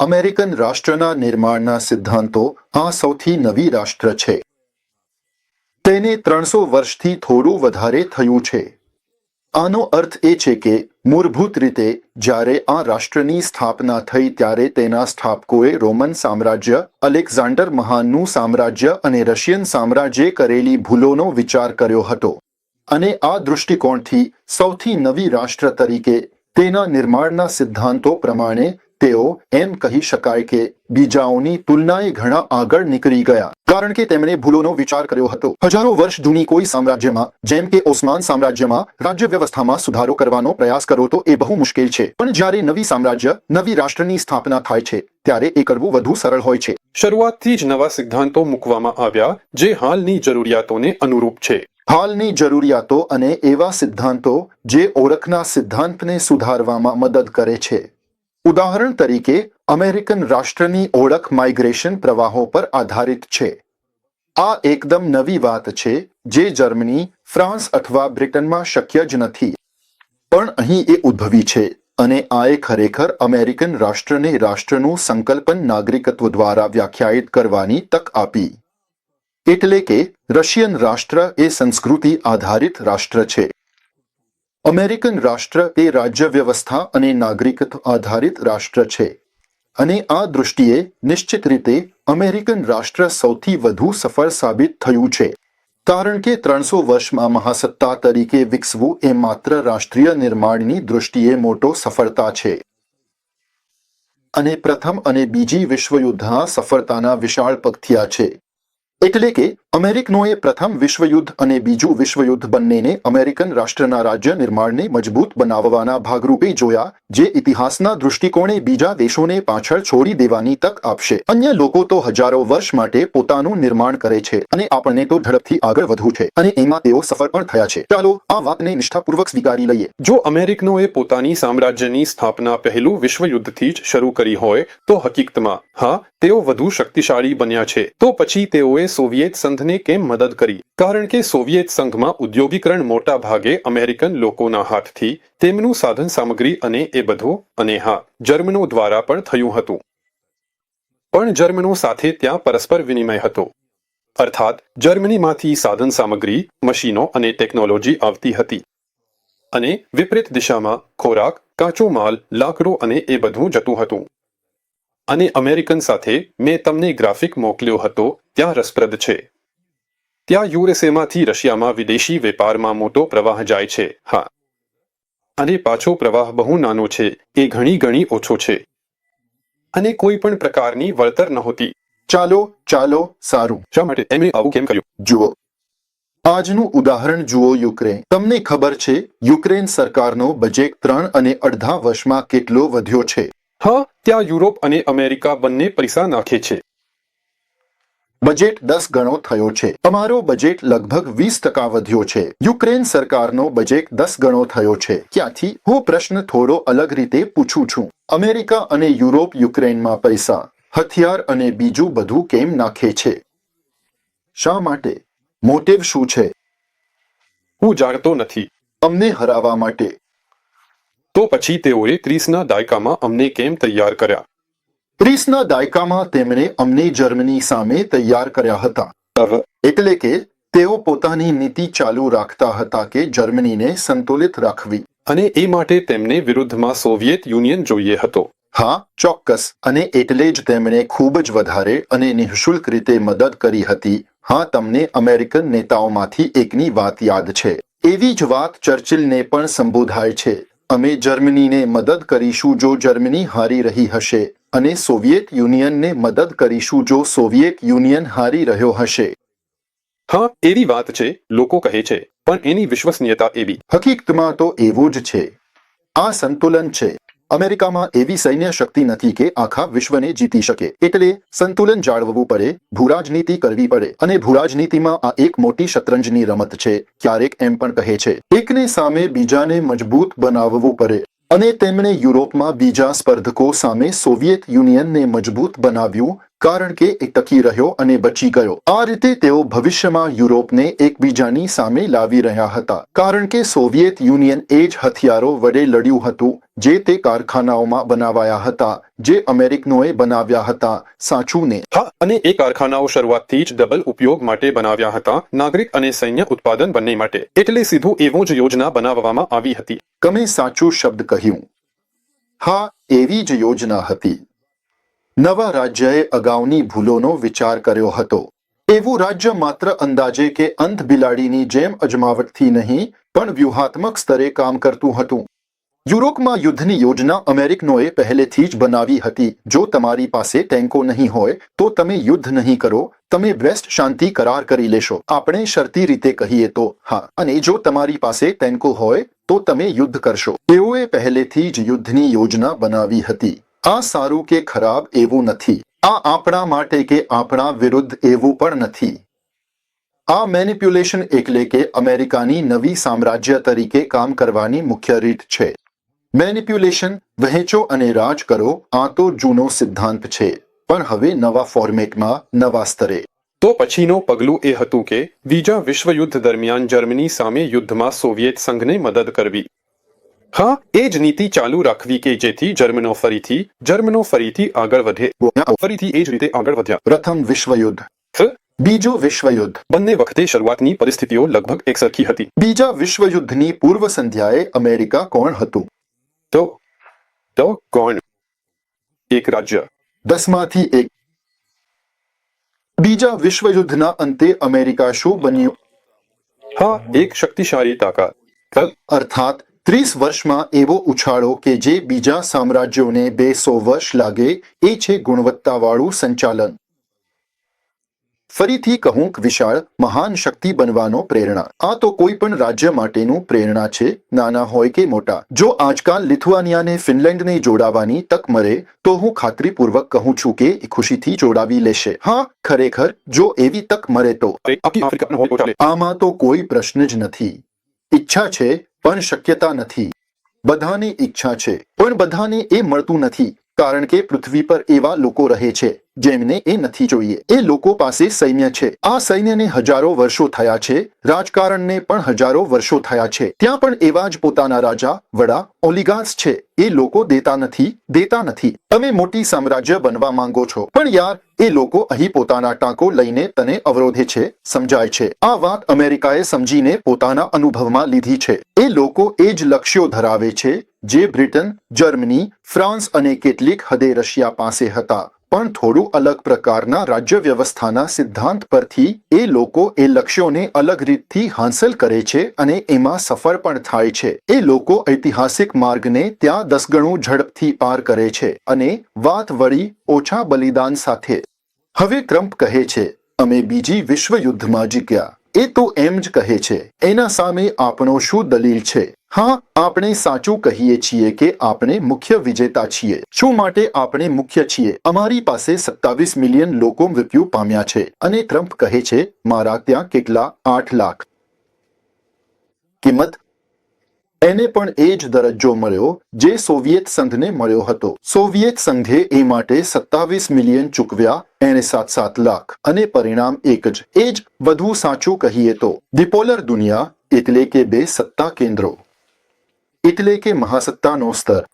American રાષ્ટ્રના નિર્માણના સિદ્ધાંતો આ સૌથી નવી રાષ્ટ્ર છે. તેને ત્રણસો વર્ષથી થોડું વધારે થયું છે. આનો અર્થ એ છે કે, મૂળભૂત રીતે, જ્યારે આ રાષ્ટ્રની સ્થાપના થઈ ત્યારે તેના સ્થાપકોએ રોમન સામ્રાજ્ય, અલેક્ઝાન્ડર મહાનનું સામ્રાજ્ય અને રશિયન સામ્રાજ્યે કરેલી ભૂલોનો વિચાર કર્યો હતો. અને આ દૃષ્ટિકોણથી સૌથી નવી રાષ્ટ્ર તરીકે તેના નિર્માણના સિદ્ધાંતો પ્રમાણે તેઓ એમ કહી શકાય કે બીજાઓની તુલનાએ ઘણા આગળ નીકળી ગયા. કારણ કે તેમણે ભૂલોનો વિચાર કર્યો હતો. હજારો વર્ષ જૂની કોઈ સામ્રાજ્યમાં, જેમ કે ઓસ્માન સામ્રાજ્યમાં, રાજ્ય વ્યવસ્થામાં સુધારો કરવાનો પ્રયાસ કરો તો એ બહુ મુશ્કેલ છે. પણ જ્યારે નવી સામ્રાજ્ય, નવી રાષ્ટ્રની સ્થાપના થાય છે, ત્યારે એ કરવું વધુ સરળ હોય છે. શરૂઆતથી જ નવા સિદ્ધાંતો મૂકવામાં આવ્યા, જે હાલની જરૂરિયાતોને અનુરૂપ છે. હાલની જરૂરિયાતો અને એવા સિદ્ધાંતો જે ઓળખના સિદ્ધાંતને સુધારવામાં મદદ કરે છે. ઉદાહરણ તરીકે, અમેરિકન રાષ્ટ્રની ઓળખ માઇગ્રેશન પ્રવાહો પર આધારિત છે. આ એકદમ નવી વાત છે જે જર્મની, ફ્રાન્સ અથવા બ્રિટનમાં શક્ય જ નથી. પણ અહીં એ ઉદ્ભવી છે અને આ એ ખરેખર અમેરિકન રાષ્ટ્રને રાષ્ટ્રનું સંકલ્પન નાગરિકત્વ દ્વારા વ્યાખ્યાયિત કરવાની તક આપી. એટલે કે રશિયન રાષ્ટ્ર એ સંસ્કૃતિ આધારિત રાષ્ટ્ર છે. અમેરિકન રાષ્ટ્ર એ રાજ્ય વ્યવસ્થા અને નાગરિકત્વ આધારિત રાષ્ટ્ર છે. અને આ દૃષ્ટિએ નિશ્ચિત રીતે અમેરિકન રાષ્ટ્ર સૌથી વધુ સફળ સાબિત થયું છે. કારણ કે ત્રણસો વર્ષમાં મહાસત્તા તરીકે વિકસવું એ માત્ર રાષ્ટ્રીય નિર્માણની દૃષ્ટિએ મોટો સફળતા છે. અને પ્રથમ અને બીજી વિશ્વયુદ્ધના સફળતાના વિશાળ પગથિયા છે. એટલે કે અમેરિકનોએ પ્રથમ વિશ્વયુદ્ધ અને બીજું વિશ્વયુદ્ધ બંનેને અમેરિકન રાષ્ટ્રના રાજ્ય નિર્માણને મજબૂત બનાવવાના ભાગરૂપે જોયા, જે ઇતિહાસના દૃષ્ટિકોણે બીજા દેશોને પાછળ છોડી દેવાની તક આપશે. અન્ય લોકો તો હજારો વર્ષ માટે પોતાનું નિર્માણ કરે છે અને આપણને તો ઝડપથી આગળ વધવું છે અને એમાં તેઓ સફળ પણ થયા છે. ચાલો આ વાતને નિષ્ઠાપૂર્વક સ્વીકારી લઈએ. જો અમેરિકનોએ પોતાની સામ્રાજ્યની સ્થાપના પહેલું વિશ્વયુદ્ધથી જ શરૂ કરી હોય, તો હકીકતમાં, હા, તેઓ વધુ શક્તિશાળી બન્યા છે. તો પછી તેઓએ સોવિયેત સંઘને કેમ મદદ કરી? કારણ કે સોવિયેત સંઘમાં ઉદ્યોગીકરણ મોટા ભાગે અમેરિકન લોકોના હાથથી તેમનું સાધન સામગ્રી અને એ બધું અને હા, જર્મનો દ્વારા પણ થયું હતું. પણ જર્મનો સાથે ત્યાં પરસ્પર વિનિમય હતો. અર્થાત, જર્મનીમાંથી સાધન સામગ્રી, મશીનો અને ટેકનોલોજી આવતી હતી. અને વિપરીત દિશામાં ખોરાક, કાચો માલ, લાકડો અને એ બધું જતું હતું. અને અમેરિકન સાથે મેં તમને ગ્રાફિક મોકલ્યો હતો, ત્યાં રસપ્રદ છે. ત્યાં યુએસએમાંથી રશિયામાં વિદેશી વેપારમાં મોટો પ્રવાહ જાય છે. હા. અને પાછો પ્રવાહ બહુ નાનો છે. એ ઘણી ઘણી ઓછો છે. અને કોઈ પણ પ્રકારની વળતર નહોતી. ચાલો ચાલો સારું. શા માટે? એમણે આવું કેમ કર્યું? જુઓ. આજનું ઉદાહરણ જુઓ યુક્રેન. તમને ખબર છે યુક્રેન સરકારનો બજેટ ત્રણ અને અડધા વર્ષમાં કેટલો વધ્યો છે? હા ત્યાં યુરોપ અને અમેરિકા બંને પૈસા નાખે છે. બજેટ દસ ગણો થયો છે. અમારો બજેટ લગભગ વીસ ટકા વધ્યો છે. યુક્રેન સરકારનો બજેટ દસ ગણો થયો છે. ક્યાંથી? હું પ્રશ્ન થોડો અલગ રીતે પૂછું છું. અમેરિકા અને યુરોપ યુક્રેનમાં પૈસા હથિયાર અને બીજું બધું કેમ નાખે છે? શા માટે? મોટિવ શું છે? હું જાણતો નથી. અમને હરાવવા માટે. તો પછી તેઓએ ત્રીસના દાયકામાં અમને કેમ તૈયાર કર્યા? ત્રીસના દાયકામાં તેમણે અમને જર્મની સામે તૈયાર કર્યા હતા. એટલે કે તેઓ પોતાની નીતિ ચાલુ રાખતા હતા કે જર્મનીને સંતુલિત રાખવી. અને એ માટે તેમને વિરુદ્ધમાં સોવિયેત યુનિયન જોઈએ હતો. હા ચોક્કસ. અને એટલે જ તેમણે ખૂબ જ વધારે અને નિઃશુલ્ક રીતે મદદ કરી હતી. હા તમને અમેરિકન નેતાઓમાંથી એકની વાત યાદ છે. એવી જ વાત ચર્ચિલને પણ સંબોધાય છે. અમે જર્મનીને મદદ કરીશું જો જર્મની હારી રહી હશે. અને સોવિયેત યુનિયનને મદદ કરીશું જો સોવિયેત યુનિયન હારી રહ્યો હશે. હા એવી વાત છે લોકો કહે છે પણ એની વિશ્વસનીયતા એવી. હકીકતમાં તો એવું જ છે. આ સંતુલન છે. અમેરિકામાં એવી સૈન્ય શક્તિ નથી કે આખા વિશ્વને જીતી શકે. એટલે સંતુલન જાળવવું પડે ભૂરાજનીતિ કરવી પડે અને ભૂરાજનીતિમાં આ એક મોટી શતરંજની રમત છે ક્યારેક એમ પણ કહે છે. એકને સામે બીજાને મજબૂત બનાવવું પડે. અને તેમણે યુરોપમાં બીજા સ્પર્ધકો સામે સોવિયેત યુનિયનને મજબૂત બનાવ્યું કારણ કે એ ટકી રહ્યો અને બચી ગયો. આ રીતે તેઓ ભવિષ્યમાં યુરોપને એકબીજાની સામે લાવી રહ્યા હતા. કારણ કે સોવિયેત યુનિયન એ જ હથિયારો વડે લડ્યું હતું જે તે કારખાનાઓમાં બનાવાયા હતા, જે અમેરિકનોએ બનાવ્યા હતા સાચું ને હા, અને એ કારખાનાઓ શરૂઆતથી જ ડબલ ઉપયોગ માટે બનાવ્યા હતા, નાગરિક અને સૈન્ય ઉત્પાદન બંને માટે. એટલે સીધું એવું જ યોજના બનાવવામાં આવી હતી. તમે સાચું શબ્દ કહ્યું. હા, એવી જ યોજના હતી. નવા રાજ્યએ અગાઉની ભૂલોનો વિચાર કર્યો હતો. એવું રાજ્ય માત્ર અંદાજે કે અંધ બિલાડીની જેમ અજમાવટથી નહીં, પણ વ્યૂહાત્મક સ્તરે કામ કરતું હતું. યુરોપમાં યુદ્ધની યોજના અમેરિકનોએ પહેલેથી જ બનાવી હતી. જો તમારી પાસે ટેન્કો નહીં હોય, તો તમે યુદ્ધ નહીં કરો. તમે વેસ્ટ શાંતિ કરાર કરી લેશો. આપણે શરતી રીતે કહીએ તો, હા. અને જો તમારી પાસે ટેન્કો હોય, તો તમે યુદ્ધ કરશો. તેઓએ પહેલેથી જ યુદ્ધની યોજના બનાવી હતી. આ સારું કે ખરાબ એવું નથી. આ આપણા માટે કે આપણા વિરુદ્ધ એવું પણ નથી. આ મેનિપ્યુલેશન એટલે કે અમેરિકાની નવી સામ્રાજ્ય તરીકે કામ કરવાની મુખ્ય રીત છે. મેનિપ્યુલેશન વહેંચો અને રાજ કરો આ તો જૂનો સિદ્ધાંત છે. પણ હવે નવા ફોર્મેટમાં નવા સ્તરે. તો પછીનો પગલું એ હતું કે બીજા વિશ્વયુદ્ધ દરમિયાન જર્મની સામે યુદ્ધમાં સોવિયેત સંઘને મદદ કરવી. હા એ જ નીતિ ચાલુ રાખવી કે જેથી જર્મનો ફરીથી જર્મનો ફરીથી આગળ વધે. ફરીથી એ જ રીતે આગળ વધ્યા. પ્રથમ વિશ્વયુદ્ધ. બીજો વિશ્વયુદ્ધ. બંને વખતે શરૂઆતની પરિસ્થિતિઓ લગભગ એકસરખી હતી. બીજા વિશ્વયુદ્ધની પૂર્વ સંધ્યાએ અમેરિકા કોણ હતું? તો તો કોણ એક રાજ્ય દસમાંથી એક બીજા વિશ્વયુદ્ધના અંતે અમેરિકા શું બન્યું હા એક શક્તિશાળી તાકાત અર્થાત ત્રીસ વર્ષમાં એવો ઉછાળો કે જે બીજા સામ્રાજ્યોને બે સો વર્ષ લાગે એ છે ગુણવત્તાવાળું સંચાલન ફરીથી કહું વિશાળ મહાન શક્તિ બનવાનો પ્રેરણા. આ તો કોઈ પણ રાજ્ય માટેનું પ્રેરણા છે નાના હોય કે મોટા. જો આજકાલ લિથુઆનિયાને ફિનલેન્ડને જોડાવાની તક મળે તો હું ખાતરીપૂર્વક કહું છું કે એ ખુશીથી જોડાવી લેશે. હા ખરેખર જો એવી તક મળે તો. આમાં તો કોઈ પ્રશ્ન જ નથી. ઈચ્છા છે પણ શક્યતા નથી. બધાની ઈચ્છા છે પણ બધાને એ મળતું નથી કારણ કે પૃથ્વી પર એવા લોકો રહે છે. જેમને એ નથી જોઈએ. એ લોકો પાસે સૈન્ય છે. આ સૈન્યને હજારો વર્ષો થયા છે. રાજકારણને પણ હજારો વર્ષો થયા છે. ત્યાં પણ એવા જ પોતાના રાજા, વડા, ઓલિગાર્સ છે. એ લોકો દેતા નથી દેતા નથી. તમે મોટી સામ્રાજ્ય બનવા માંગો છો. પણ યાર, એ લોકો અહીં પોતાના ટાંકો લઈને તને અવરોધે છે, સમજાય છે. આ વાત અમેરિકાએ સમજીને પોતાના અનુભવમાં લીધી છે. એ લોકો એ જ લક્ષ્યો ધરાવે છે, જે બ્રિટન, જર્મની, ફ્રાન્સ અને કેટલીક હદે રશિયા પાસે હતા. પણ થોડું અલગ પ્રકારના રાજ્ય વ્યવસ્થાના સિદ્ધાંત પરથી એ લોકો એ લક્ષ્યોને અલગ રીતથી હાંસલ કરે છે અને એમાં સફળ પણ થાય છે. એ લોકો ઐતિહાસિક માર્ગને ત્યાં દસ ગણું ઝડપથી પાર કરે છે અને વાત વળી ઓછા બલિદાન સાથે. હવે ટ્રમ્પ કહે છે, અમે બીજી વિશ્વયુદ્ધમાં જીત્યા. એ તો એમ જ કહે છે, એના સામે આપણો શું દલીલ છે? હા, આપણે સાચું કહીએ છીએ કે આપણે મુખ્ય વિજેતા છીએ. શું માટે આપણે મુખ્ય છીએ? અમારી પાસે સત્તાવીસ મિલિયન લોકો મૃત્યુ પામ્યા છે અને ટ્રમ્પ કહે છે, મારા ત્યાં કેટલા? આઠ લાખ. કિંમત? એને પણ એ જ દરજ્જો મળ્યો, જે સોવિયેત સંઘને મળ્યો હતો. સોવિયેત સંઘે એ માટે સત્તાવીસ મિલિયન ચૂકવ્યા એને સાત સાત લાખ. અને પરિણામ એક જ. એ જ વધુ સાચું કહીએ તો. ડિપોલર દુનિયા એટલે કે બે સત્તા કેન્દ્રો. એટલે કે મહાસત્તાનો સ્તર.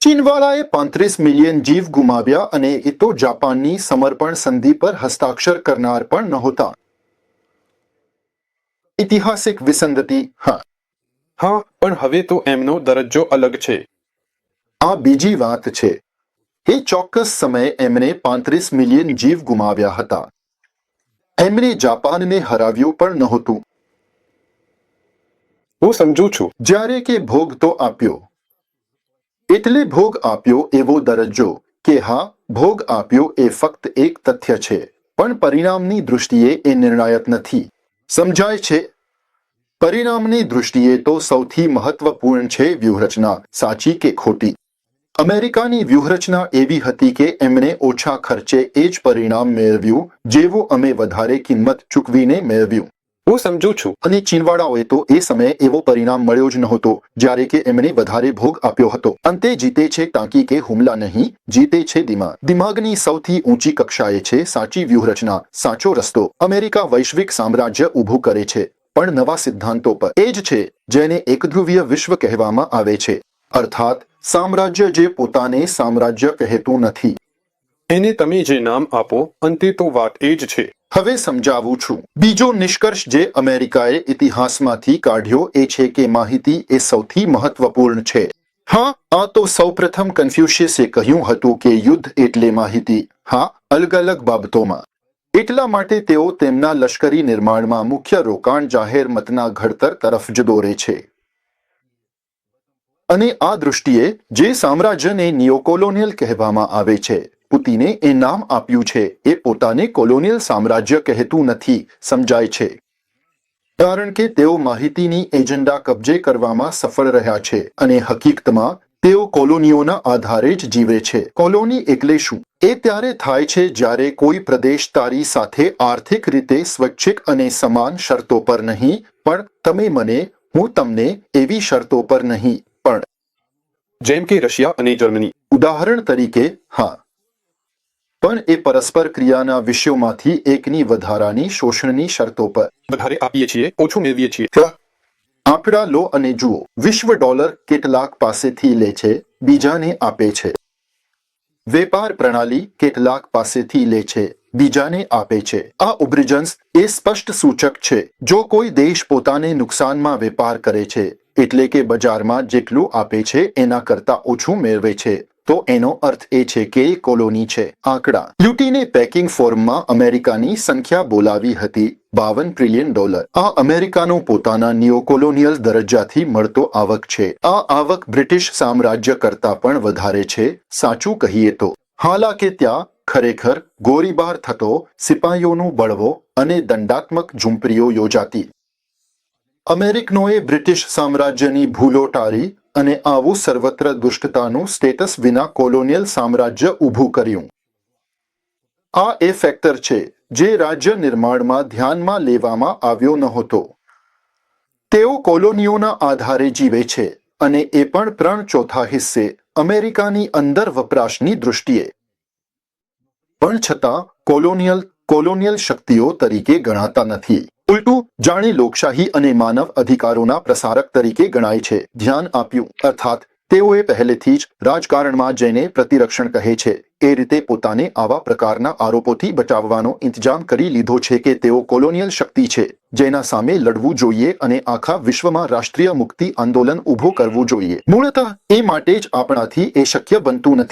ચીનવાળાએ પાંત્રીસ મિલિયન જીવ ગુમાવ્યા અને એ તો જાપાનની સમર્પણ સંધિ પર હસ્તાક્ષર કરનાર પણ નહોતા. ઐતિહાસિક વિસંગતિ હા. હા પણ હવે તો એમનો દરજ્જો અલગ છે. આ બીજી વાત છે. એ ચોક્કસ સમયે એમણે પાંત્રીસ મિલિયન જીવ ગુમાવ્યા હતા. એમણે જાપાનને હરાવ્યું પણ નહોતું. હું સમજુ છું. જ્યારે કે ભોગ તો આપ્યો. એટલે ભોગ આપ્યો એવો દરજ્જો કે હા, ભોગ આપ્યો એ ફક્ત એક તથ્ય છે. પણ પરિણામની દૃષ્ટિએ એ નિર્ણાયક નથી. સમજાય છે? પરિણામની દૃષ્ટિએ તો સૌથી મહત્વપૂર્ણ છે વ્યૂહરચના. સાચી કે ખોટી? અમેરિકાની વ્યૂહરચના એવી હતી કે એમણે ઓછા ખર્ચે એ જ પરિણામ મેળવ્યું, જેવું અમે વધારે કિંમત ચૂકવીને મેળવ્યું. હું સમજુ છું. અને ચીનવાળાઓએ તો એ સમયે એવો પરિણામ મળ્યો જ નહોતો જ્યારે કે એમણે વધારે ભોગ આપ્યો હતો. અંતે જીતે છે ટાંકી કે હુમલા નહીં જીતે છે દિમાગ. દિમાગની સૌથી ઊંચી કક્ષાએ છે સાચી વ્યૂહરચના સાચો રસ્તો. અમેરિકા વૈશ્વિક સામ્રાજ્ય ઊભું કરે છે પણ નવા સિદ્ધાંતો પર. એ જ છે જેને એકધ્રુવીય વિશ્વ કહેવામાં આવે છે. અર્થાત સામ્રાજ્ય જે પોતાને સામ્રાજ્ય કહેતું નથી. એને તમે જે નામ આપો અંતે તો વાત એ જ છે. હવે સમજાવું છું. બીજો નિષ્કર્ષ જે અમેરિકાએ ઇતિહાસમાંથી કાઢ્યો એ છે કે માહિતી એ સૌથી મહત્વપૂર્ણ છે. હા, આ તો સૌપ્રથમ કન્ફ્યુશિયસે કહ્યું હતું કે યુદ્ધ એટલે માહિતી. હા, અલગ અલગ બાબતોમાં. એટલા માટે તેઓ તેમના લશ્કરી નિર્માણમાં મુખ્ય રોકાણ જાહેર મતના ઘડતર તરફ જ દોરે છે. અને આ દૃષ્ટિએ જે સામ્રાજ્યને નિયોકોલોનિયલ કહેવામાં આવે છે પુતિને એ નામ આપ્યું છે. એ પોતાને કોલોનિયલ સામ્રાજ્ય કહેતું નથી સમજાય છે. કારણ કે તેઓ માહિતીની એજન્ડા કબજે કરવામાં સફળ રહ્યા છે અને હકીકતમાં તેઓ કોલોનીઓના આધારે જ જીવે છે. કોલોની એટલે શું? એ ત્યારે થાય છે જ્યારે કોઈ પ્રદેશ તારી સાથે આર્થિક રીતે સ્વૈચ્છિક અને સમાન શરતો પર નહીં પણ તમે મને હું તમને એવી શરતો પર નહીં પણ જેમ કે રશિયા અને જર્મની. ઉદાહરણ તરીકે હા. પણ એ પરસ્પર ક્રિયાના વિષયોમાંથી એકની વધારાની શોષણની શરતો પર વધારે આપીએ છીએ ઓછું મેળવીએ છીએ. આંકડા લો અને જુઓ. વિશ્વ ડોલર કેટલાક પાસેથી લે છે બીજાને આપે છે. વેપાર પ્રણાલી કેટલાક પાસેથી લે છે બીજાને આપે છે. આ ઉબ્રિજન્સ એ સ્પષ્ટ સૂચક છે. જો કોઈ દેશ પોતાને નુકસાનમાં વેપાર કરે છે એટલે કે બજારમાં જેટલું આપે છે એના કરતા ઓછું મેળવે છે. તો એનો અર્થ એ છે કે કોલોની છે, આંકડા. લૂંટીને પેકિંગ ફોર્મમાં અમેરિકાની સંખ્યા બોલાવી હતી બાવન ટ્રિલિયન ડોલર. આ અમેરિકાનો પોતાના નિયોકોલોનિયલ દરજ્જાથી મળતો આવક છે. આ આવક બ્રિટિશ સામ્રાજ્ય કરતા પણ વધારે છે, સાચું કહીએ તો. હાલાકે ત્યાં ખરેખર ગોળીબાર થતો સિપાહીઓનું બળવો અને દંડાત્મક ઝૂંપડીઓ યોજાતી. અમેરિકનોએ બ્રિટિશ સામ્રાજ્યની ભૂલો ટાળી અને આવું સર્વત્ર દુષ્ટતાનું સ્ટેટસ વિના કોલોનિયલ સામ્રાજ્ય ઊભું કર્યું. આ એ ફેક્ટર છે જે રાજ્ય નિર્માણમાં ધ્યાનમાં લેવામાં આવ્યો નહોતો. તેઓ કોલોનીઓના આધારે જીવે છે અને એ પણ ત્રણ ચોથા હિસ્સે અમેરિકાની અંદર વપરાશની દૃષ્ટિએ. પણ છતાં કોલોનિયલ કોલોનિયલ શક્તિઓ તરીકે ગણાતા નથી. ઉલટું જાણે લોકશાહી અને માનવ અધિકારોના પ્રસારક તરીકે ગણાય છે. ધ્યાન આપ્યું. અર્થાત, તેઓએ પહેલેથી જ રાજકારણમાં જેને પ્રતિરક્ષણ કહે છે. એ રીતે પોતાને આવા પ્રકારના આરોપોથી બચાવવાનો ઇંતજામ કરી લીધો છે કે તેઓ કોલોનિયલ શક્તિ છે, જેના સામે લડવું જોઈએ અને આખા વિશ્વમાં રાષ્ટ્રીય મુક્તિ આંદોલન ઊભું કરવું જોઈએ. મૂળતઃ, એ માટે જ આપણાથી એ શક્ય બનતું નથી.